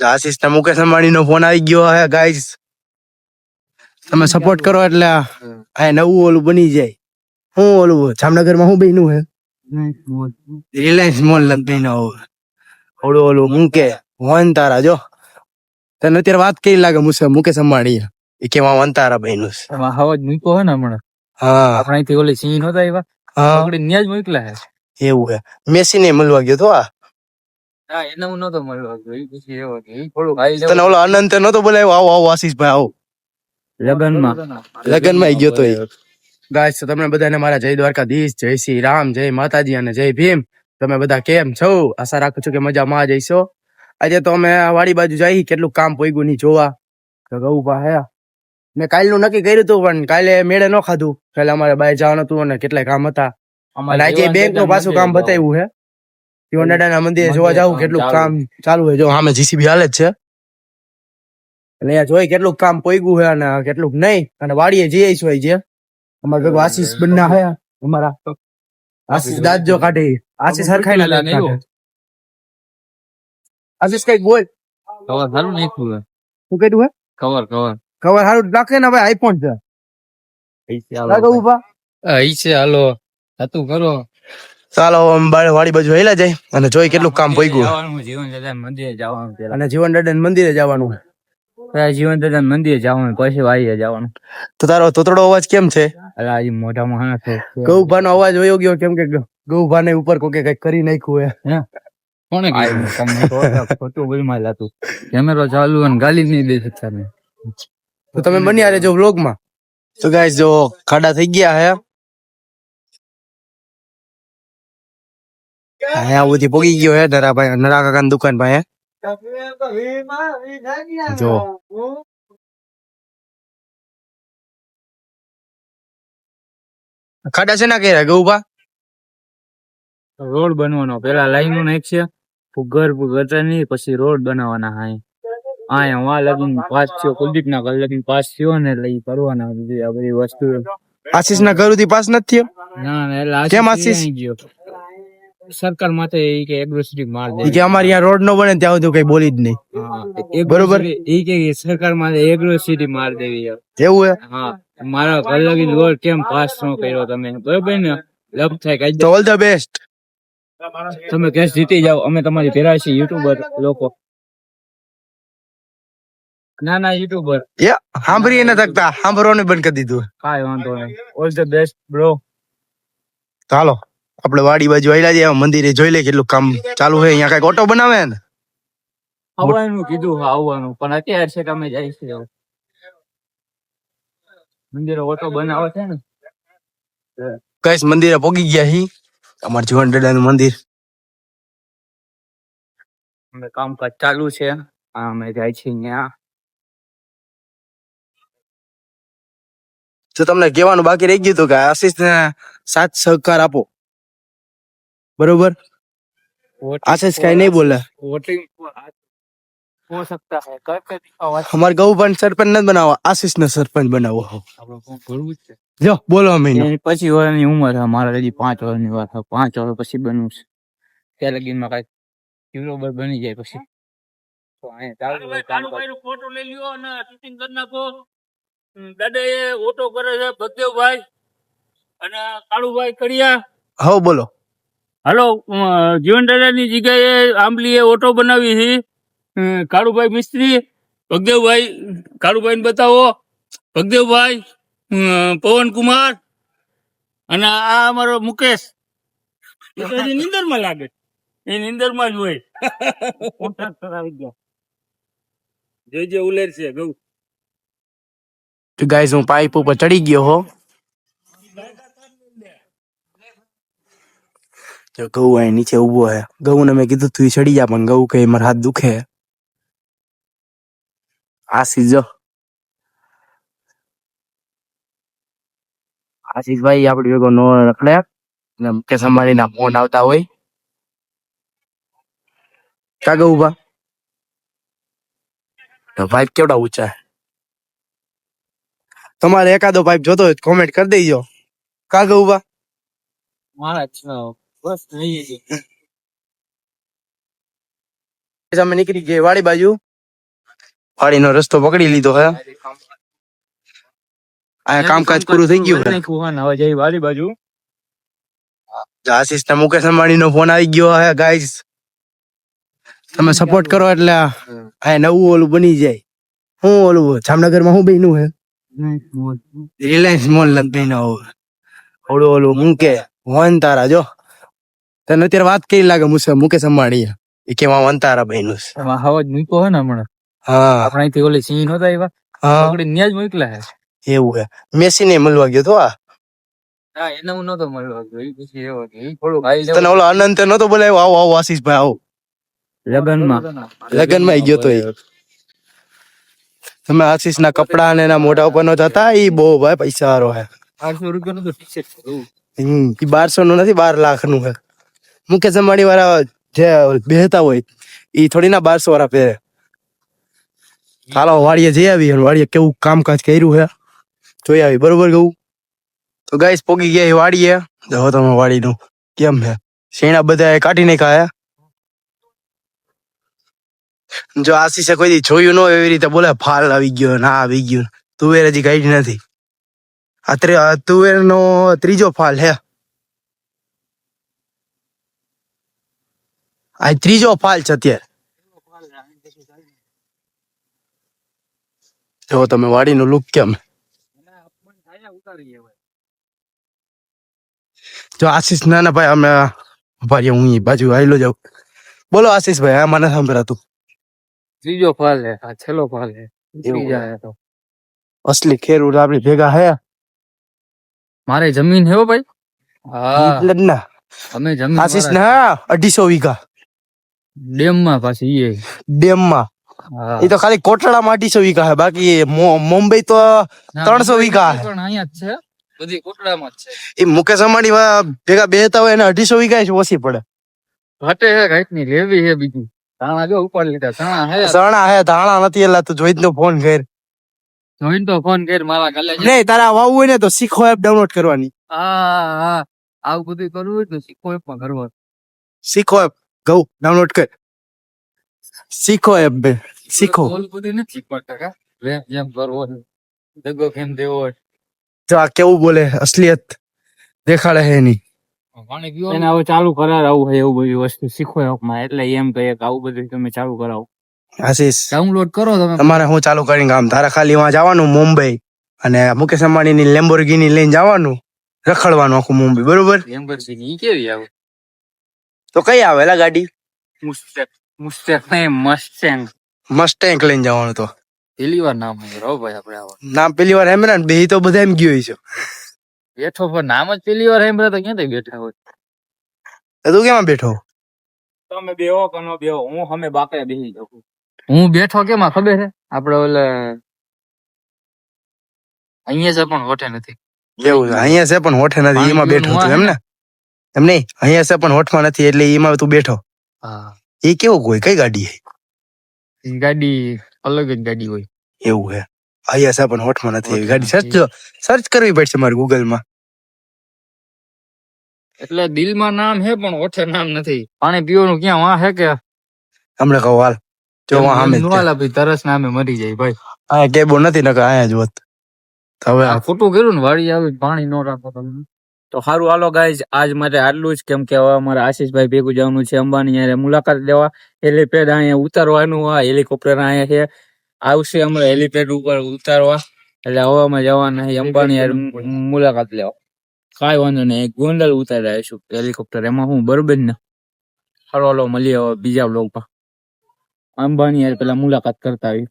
આશીષ ને મુકેશ અંબાણી નો ફોન આવી ગયો હે ગાઈસ તમે સપોર્ટ કરો એટલે આ નવું ઓલું બની જાય. હું ઓલું જામનગરમાં હું બન્યું હે? રિલાયન્સ મોલ લગભગ ઓલું ઓલું મુકે વન તારા જો. તને અત્યારે વાત કેવી લાગે મુસે મુકેશ અંબાણી એ કે વન તારા બન્યું છે? એમાં જ મૂક્યો હે ને હમણાં? હા. આપણે અહીંથી ઓલી સિંહ નતા આવ્યા. હા. પકડી ન્યા જ મોકલા હે. એવું હે. મેસી ને મળવા ગયો તો આ? હા એને હું નતો મળ્યો એ પછી એવો કે ઈ થોડું ખાઈ તને ઓલો અનંત નતો બોલાવ્યો? આવો આવો આશીષભાઈ આવો. લગનમાં. લગનમાં ગયો તો ગાઈસ તમને બધાને મારા જય દ્વારકાધીશ જય શ્રી રામ જય માતાજી અને જય ભીમ. તમે બધા કેમ છો? આશા રાખું છું કે મજામાં જઈશો આજે તો અમે આ વાડી બાજુ જઈ કેટલું કામ પોઈગું ની જોવા. તો ગૌ હે મેં કાલનું નક્કી કર્યું હતું પણ કાલે મેળે ન ખાધું. કાલે અમારે બહાર જવાનું હતું અને કેટલાય કામ હતા. અને આજે બેંકનું પાછું કામ બતાવ્યું હે. જીવન દાદાના મંદિરે જોવા જાવું કેટલું કામ ચાલુ હોય. જો સામે જીસીબી હાલે જ છે. એટલે અહીંયા જોઈ કેટલું કામ પોઈગું છે અને કેટલું નહીં. અને વાડીએ જઈએ છીએ જે. અમારા ભેગો આશીષ બન્ના હે અમારા આશીષ જો કાઢે. આશીષ હરખાઈ ના દાદ કાઢે આશીષ કંઈક બોલ. કવર સારું નાખ્યું હે. શું કીધું હે? Cover cover. કવર સારું નાખે ને ભાઈ આઈફોન છે. લાગો ઊભા અહીં છે હાલો. હતું કરો. ચાલો વાળી વાડી બાજુ હેલા જાય અને જોઈ કેટલું કામ પોઈગું જવાનું જીવન દાદા મંદિરે જવાનું અને જીવન દાદા મંદિરે જવાનું જીવન દાદા મંદિરે જવાનું પછી વાઈએ જવાનું. તો તારો તોતડો અવાજ કેમ છે? અલા આ મોઢામાં હા છે. ગૌભા નો અવાજ વયો ગયો કેમ કે ગૌભા ને ઉપર કોકે કંઈક કરી નાખ્યું હે. કોને ખોટું બોલમાં લાતું. કેમેરો ચાલુ અને ગાલી નહીં દે શકતા ને. તો તમે બન્યા રહેજો વ્લોગમાં તો ગાઈસ જો ખાડા થઈ ગયા હે અહીંયા બધી પોગી ગયો હે નરાભાઈ નરા કાકાની દુકાન પાસે જો. ખાડા છે ના કર્યા ગૌભા રોડ બનવાનો પેલા લાઈનો નાખશે ભૂગર ગટરની પછી રોડ બનાવવાના હા આયા વા લગીન પાસ થયો કુલદીપ ના ઘર લગીન પાસ થયો ને એટલે ઈ કરવાના આ બધી વસ્તુ. આશીષ ના ઘર સુધી પાસ નથી થયો? ના ના એટલે કેમ આશીષ? ગયો? સરકાર માથે એ કે એગ્રોસિટી માર દે. કે અમારે અહીંયા રોડ નો બને ત્યાં સુધી કઈ બોલી જ નહીં. બરોબર. એ કે સરકાર માથે એગ્રોસિટી માર દેવી છે. એવું હે? હા મારા ઘર લગીન રોડ કેમ પાસ નો કર્યો તમે? બરોબર ને? લપ થાય કઈ ઓલ ધ બેસ્ટ તમે કેસ જીતી જાઓ. અમે તમારી ભેરા છીએ યુટ્યુબર લોકો. ના ના યુટ્યુબર. યા સાંભળી ન શકતા. સાંભળવાનું બંધ કરી દીધું. કાંઈ વાંધો નહીં. ઓલ ધ બેસ્ટ બ્રો હાલો. આપણે વાડી બાજુ આવેલા છે મંદિરે જોઈ લે કેટલું કામ ચાલુ છે અહીંયા કંઈક ઓટો બનાવે ને? આવવાનું કીધું આવવાનું. પણ અત્યારે છે તમે જાય છે મંદિરે ઓટો બનાવે છે ને? કઈશ મંદિરે પોગી ગયા હી? અમાર જીવન દાદાનું મંદિર. અમે કામકાજ ચાલુ છે. અમે જાય છે ત્યાં તો તમને કહેવાનું બાકી રહી ગયું હતું કે આશીષ ને સાથ સહકાર આપો. બરોબર આશીષ કઈ નહીં બોલે વોટિંગ હો सकता है कर कर आवाज અમારે ગૌ પણ સરપંચ નથી બનાવો આશીષ ને સરપંચ બનાવો આપણે કોણ ભરવું જ છે જો બોલો મહિનો એની પછી વર્ષની ઉંમર છે મારા હજી પાંચ વર્ષની વાત છે પાંચ વર્ષ પછી બનવું છે ત્યાં લગીનમાં કાંઈક યુરોબર બની જાય પછી તો અહીંયા ચાલુ હોય કામકાજ. ફોટો લઈ લ્યો અને શૂટિંગ કરી નાખો દાદા એ ઓટો કરે છે ભગદેવભાઈ અને કાળુભાઈ કડિયા હો બોલો હાલો જીવન દાદાની જગ્યાએ આંબલીએ ઓટો બનાવી છે કાળુભાઈ મિસ્ત્રી. ભગદેવભાઈ કાળુભાઈ બતાવો. ભગદેવભાઈ પવનકુમાર અને આ અમારો મુકેશ. નીંદરમાં લાગે. એ નિંદરમાં જ હોય. આવી ગયા જે જે, ઉલેર છે ગૌ તો હું પાઇપ ઉપર ચડી ગયો હો. ગૌ અહીં નીચે ઊભો હે. ગૌને મેં કીધું તું ચડી જા, પણ ગૌ કે મારા હાથ દુખે આશીષ જો. આશીષભાઈ આપડી ભેગો નો રખડે ને મુકેશ ના ફોન આવતા હોય. કાગો ઊભા? તો પાઇપ કેવડા ઊંચા તમારે એકાદો પાઇપ જોતો હોય કોમેન્ટ કરી દેજો. કાગો ઊભા? મારા બસ અમે નીકળી ગયા વાડી બાજુ. વાડીનો રસ્તો પકડી લીધો હે. આ કામકાજ પૂરું થઈ ગયું હે. હવે જઈ વાલી બાજુ. આશીષ ને મુકેશ અંબાણી નો ફોન આવી ગયો હે ગાઈસ તમે સપોર્ટ કરો એટલે આ નવું ઓલું બની જાય. હું ઓલું જામનગરમાં હું બન્યું હે? રિલાયન્સ મોલ લગ બન્યો. ઓલું ઓલું મૂકે વન તારા જો. તને અત્યારે વાત કરી લાગે મુસે મુકેશ અંબાણી એ કે માં ભાઈ નું એમાં હવા જ મૂક્યો હે ને હમણાં? હા. આપણે અહીંથી ઓલી સિંહ નતા આવ્યા? હા. પકડી જ મોકલા હે એવું હે. મેસી ને મળવા ગયો તો આ? હા એને હું નતો મળવા ગયો. એ પછી એવો હાઈ તને ઓલો અનંત નતો બોલાવ્યો? આવો આવો આશીષભાઈ આવો. લગનમાં. લગનમાં ગયો તો એ. તમે આશીષ ના કપડા ને એના મોઢા ઉપર નો જતા એ બહુ ભાઈ પૈસા વાળો હે. આઠસો રૂપિયા નું ટી શર્ટ હમ. ઈ બારસો નું નથી બાર લાખનું હે. મુકેશ અંબાણી વાળા જે બેહતા હોય એ થોડી ના બારસો વાળા પહેરે. હાલો, વાડીએ જઈ આવી વાડીએ કેવું કામકાજ કર્યું હે? જોઈ આવી, બરોબર કહું? તો ગાઈસ પોગી ગયા વાડીએ. જો તમે વાડીનું કેમ હે? શેણા બધા કાઢી નાખ્યા જો આશીષે કોઈ દી જોયું ન હોય એવી રીતે બોલે, ફાલ આવી ગયો ના આવી ગયો તુવેર હજી કાઢી નથી. આ તુવેર તુવેરનો ત્રીજો ફાલ હે. આ ત્રીજો ફાલ છે અત્યારે. જો તમે વાડીનો લુક કેમ? જો આશીષ નાના ભાઈ અમે ભાઈ હું બાજુ આવેલો જાઉં. બોલો આશીષ ભાઈ આ મને સાંભળાતું. ત્રીજો ફાલ હે આ છેલ્લો ફાલ હે અસલી ખેરૂર આપડી ભેગા હે. મારે જમીન હે ભાઈ? હા. અમે જમીન આશીષ ના અઢીસો વીઘા. ડેમમાં પાછી એ. ડેમમાં એ તો ખાલી કોટડામાં અઢીસો વીઘા હે બાકી મુંબઈ તો ત્રણસો 300 વીઘા હે. પણ અહીંયા જ છે. બધી કોટડામાં જ છે. એ મુકેશ અંબાણી ભેગા બેહતા હોય એને અઢીસો વીઘા જ ઓછી પડે. ઘટે હે કાંઈકની લેવી હે બીજું. ધાણા જો ઉપાડી લીધા. ધાણા હે ધાણા હે ધાણા નથી એટલે તું જોઈ નો ફોન કર. જોઈને તો ફોન કર મારા ગલે નહીં તારા વાવવું હોય ને તો શીખો એપ ડાઉનલોડ કરવાની. હા હા આવું બધું કરવું હોય તો શીખો એપમાં કરવાનું શીખો એપ. ગૌ ડાઉનલોડ કર. શીખો એપ બે શીખો. દગો કેમ દેવો જો આ કેવું બોલે અસલિયત દેખાડે હે એની. એને હવે ચાલુ કરાવું હોય એવું બધી વસ્તુ શીખો એટલે એમ કહીએ કે આવું બધું તમે ચાલુ કરાવો. આશીષ ડાઉનલોડ કરો તમે. તમારે હું ચાલુ કરીને આમ તારા ખાલી વાં જવાનું મુંબઈ. અને મુકેશ અંબાણીની લેમ્બોર્ગિની લઈને જવાનું રખડવાનું આખું મુંબઈ. બરોબર? કેવી આવે? તો કઈ આવે લા ગાડી? મુસ્ટેક મુસ્ટેક નહીં મસ્ટેંગ મસ્ટેંગ લઈને જવાનું તો. પેલી વાર નામ રહો ભાઈ આપણે આવો. નામ પેલી વાર હેમરા ને બે તો બધા એમ ગયો છે. બેઠો પણ નામ જ પેલી વાર હેમરા તો ક્યાંથી બેઠા હોય? તો તું કેમાં બેઠો? તમે બેહો કે નો બેહો હું હમે બાકડે બેહી જાઉં. હું બેઠો કેમાં ખબર છે આપડે ઓલે અહીંયા છે પણ હોઠે નથી. એવું અહીંયા છે પણ હોઠે નથી એમાં બેઠો છું એમ ને? એમ નહીં? અહીંયા છે પણ હોઠમાં નથી એટલે એમાં તું બેઠો. હા. એ કેવું કોઈ કઈ ગાડી હે ગાડી અલગ જ ગાડી હોય. એવું હે? અહીંયા છે પણ હોઠમાં નથી. એવી ગાડી સર્ચ સર્ચ કરવી પડશે મારે ગૂગલમાં એટલે દિલમાં નામ હે પણ ઓઠે નામ નથી. પાણી પીવાનું ક્યાં? વાં હે કે? હમણાં કહું હાલ. જો વાં હામે. નવાલા ભાઈ તરસ નામે મરી જાય ભાઈ. આ કેબો નથી નકર અહીંયા જ હોત. હવે આ ખોટું કર્યું ને વાડી આવી પાણી નો રાખો તમે. તો સારું હાલો ગાઈઝ આજ માટે આટલું જ. કેમ કે હવે અમારે આશીષભાઈ ભેગું જવાનું છે અંબાની અહીંયા મુલાકાત લેવા. હેલીપેડ અહીંયા ઉતારવાનું હોય હેલિકોપ્ટર અહીંયા છે. આવશે અમારે હેલીપેડ ઉપર ઉતારવા. એટલે હવે અમે જવાના અંબાની અંબાણી યારે મુલાકાત લેવા. કાંઈ વાંધો નહીં ગોંડલ ઉતારી આવીશું હેલિકોપ્ટર. એમાં હું બરોબર ને. હાલો હાલો મળીએ હવે બીજા બ્લોગમાં અંબાણી યાર પેલા મુલાકાત કરતા આવી